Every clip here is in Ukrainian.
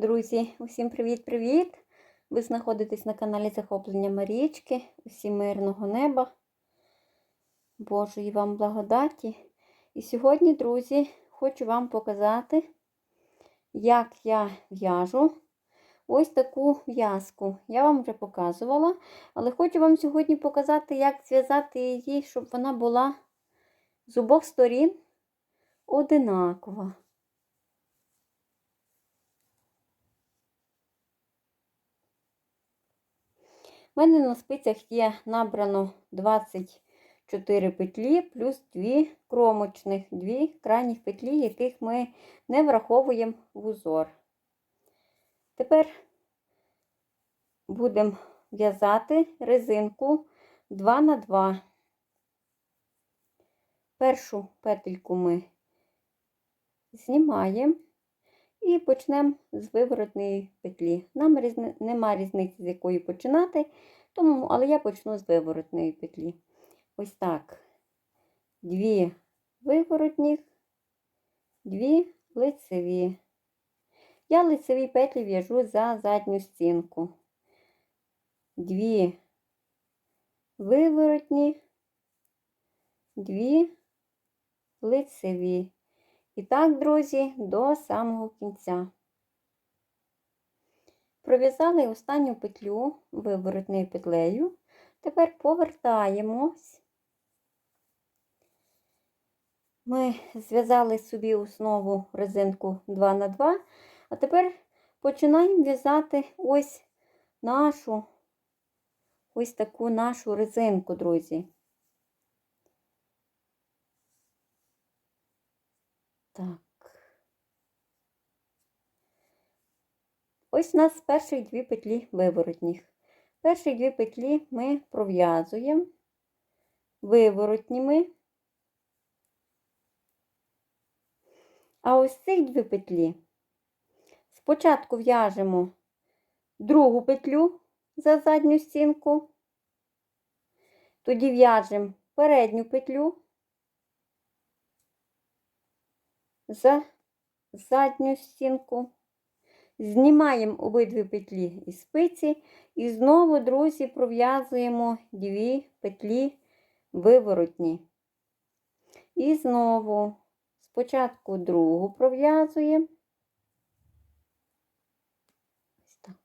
Друзі, усім привіт-привіт! Ви знаходитесь на каналі Захоплення Марічки, усім мирного неба, Божої вам благодаті. І сьогодні, друзі, хочу вам показати, як я в'яжу ось таку в'язку. Я вам вже показувала, але хочу вам сьогодні показати, як зв'язати її, щоб вона була з обох сторін одинакова. У мене на спицях є набрано 24 петлі плюс 2 кромочних, 2 крайніх петлі, яких ми не враховуємо в узор. Тепер будемо в'язати резинку 2 на 2. Першу петельку ми знімаємо. І почнемо з виворотної петлі. Нам різни... нема різниці, з якої починати, тому, але я почну з виворотної петлі. Ось так. Дві виворотні, дві лицеві. Я лицеві петлі в'яжу за задню стінку. Дві виворотні, дві лицеві. І так, друзі, до самого кінця. Пров'язали останню петлю виворотною петлею. Тепер повертаємось. Ми зв'язали собі основу резинку 2 на 2 а тепер починаємо в'язати ось нашу, ось таку нашу резинку, друзі. Так. Ось у нас перші дві петлі виворотніх. Перші дві петлі ми пров'язуємо виворотніми. А ось ці дві петлі спочатку в'яжемо другу петлю за задню стінку, тоді в'яжемо передню петлю. За задню стінку. Знімаємо обидві петлі із спиці і знову, друзі, пров'язуємо дві петлі виворотні. І знову спочатку другу пров'язуємо. Так.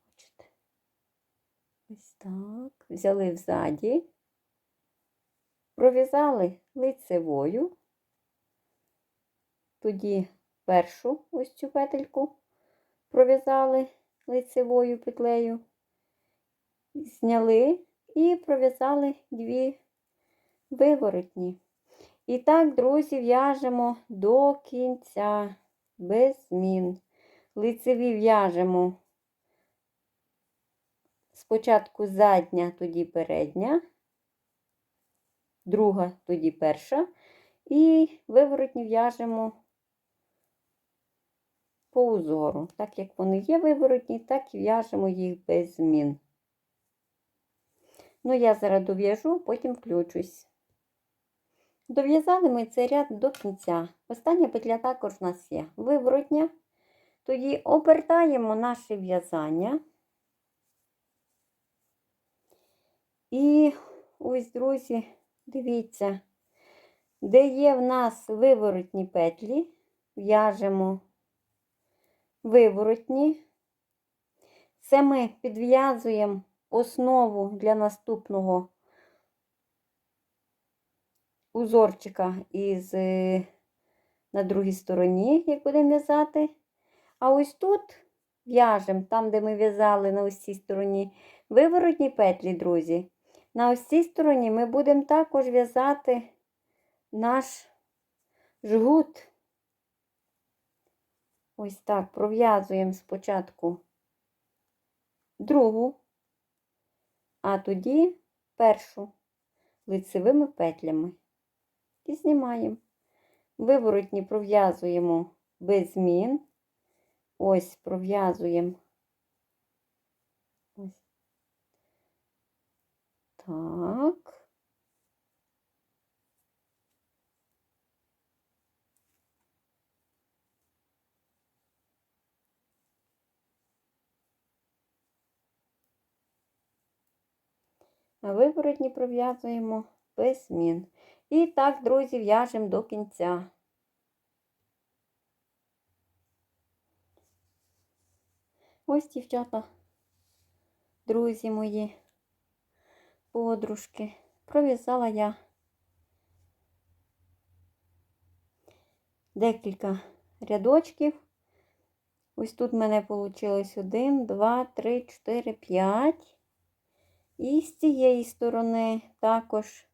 Ось так. Взяли взаді, пров'язали лицевою тоді першу ось цю петельку пров'язали лицевою петлею, зняли і пров'язали дві виворотні. І так, друзі, в'яжемо до кінця, без змін. Лицеві в'яжемо спочатку задня, тоді передня, друга, тоді перша. І виворотні в'яжемо по узору. Так як вони є виворотні, так і в'яжемо їх без змін. Ну, я зараз дов'яжу, потім включусь. Дов'язали ми цей ряд до кінця. Остання петля також у нас є виворотня. Тоді обертаємо наше в'язання. І ось, друзі, дивіться, де є в нас виворотні петлі, в'яжемо виворотні. Це ми підв'язуємо основу для наступного узорчика із е, на другій стороні, як будемо в'язати. А ось тут в'яжемо, там, де ми в'язали на ось цій стороні, виворотні петлі, друзі. На ось цій стороні ми будемо також в'язати наш жгут. Ось так пров'язуємо спочатку другу, а тоді першу лицевими петлями. І знімаємо. Виворотні пров'язуємо без змін. Ось пров'язуємо. Ось. Так. А виворотні пров'язуємо без змін. І так, друзі, в'яжемо до кінця. Ось, дівчата, друзі мої, подружки, пров'язала я декілька рядочків. Ось тут в мене вийшло 1, 2, 3, 4, 5. І з цієї сторони також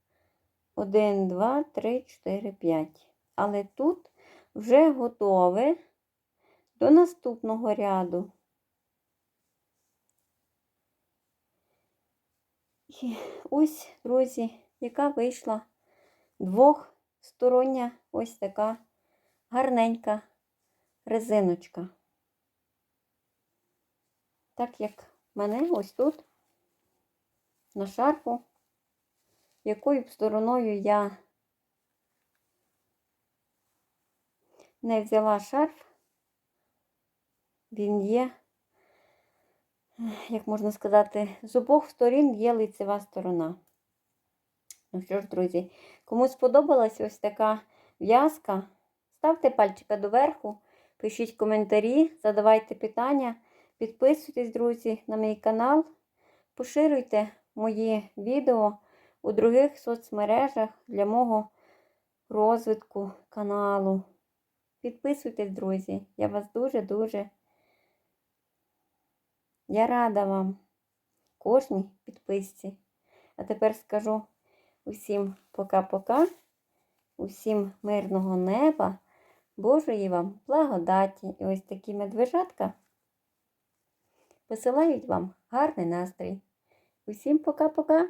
1, 2, 3, 4, 5. Але тут вже готове до наступного ряду. І ось, друзі, яка вийшла двохстороння ось така гарненька резиночка. Так як в мене ось тут на шарфу, якою б стороною я не взяла шарф, він є, як можна сказати, з обох сторін є лицева сторона. Ну що ж, друзі, кому сподобалась ось така в'язка, ставте пальчика доверху, пишіть коментарі, задавайте питання, підписуйтесь, друзі, на мій канал, поширюйте мої відео у других соцмережах для мого розвитку каналу. Підписуйтесь, друзі, я вас дуже-дуже. Я рада вам, кожній підписці. А тепер скажу усім пока-пока, усім мирного неба, Божої вам благодаті. І ось такі медвежатка посилають вам гарний настрій. Усім пока-пока!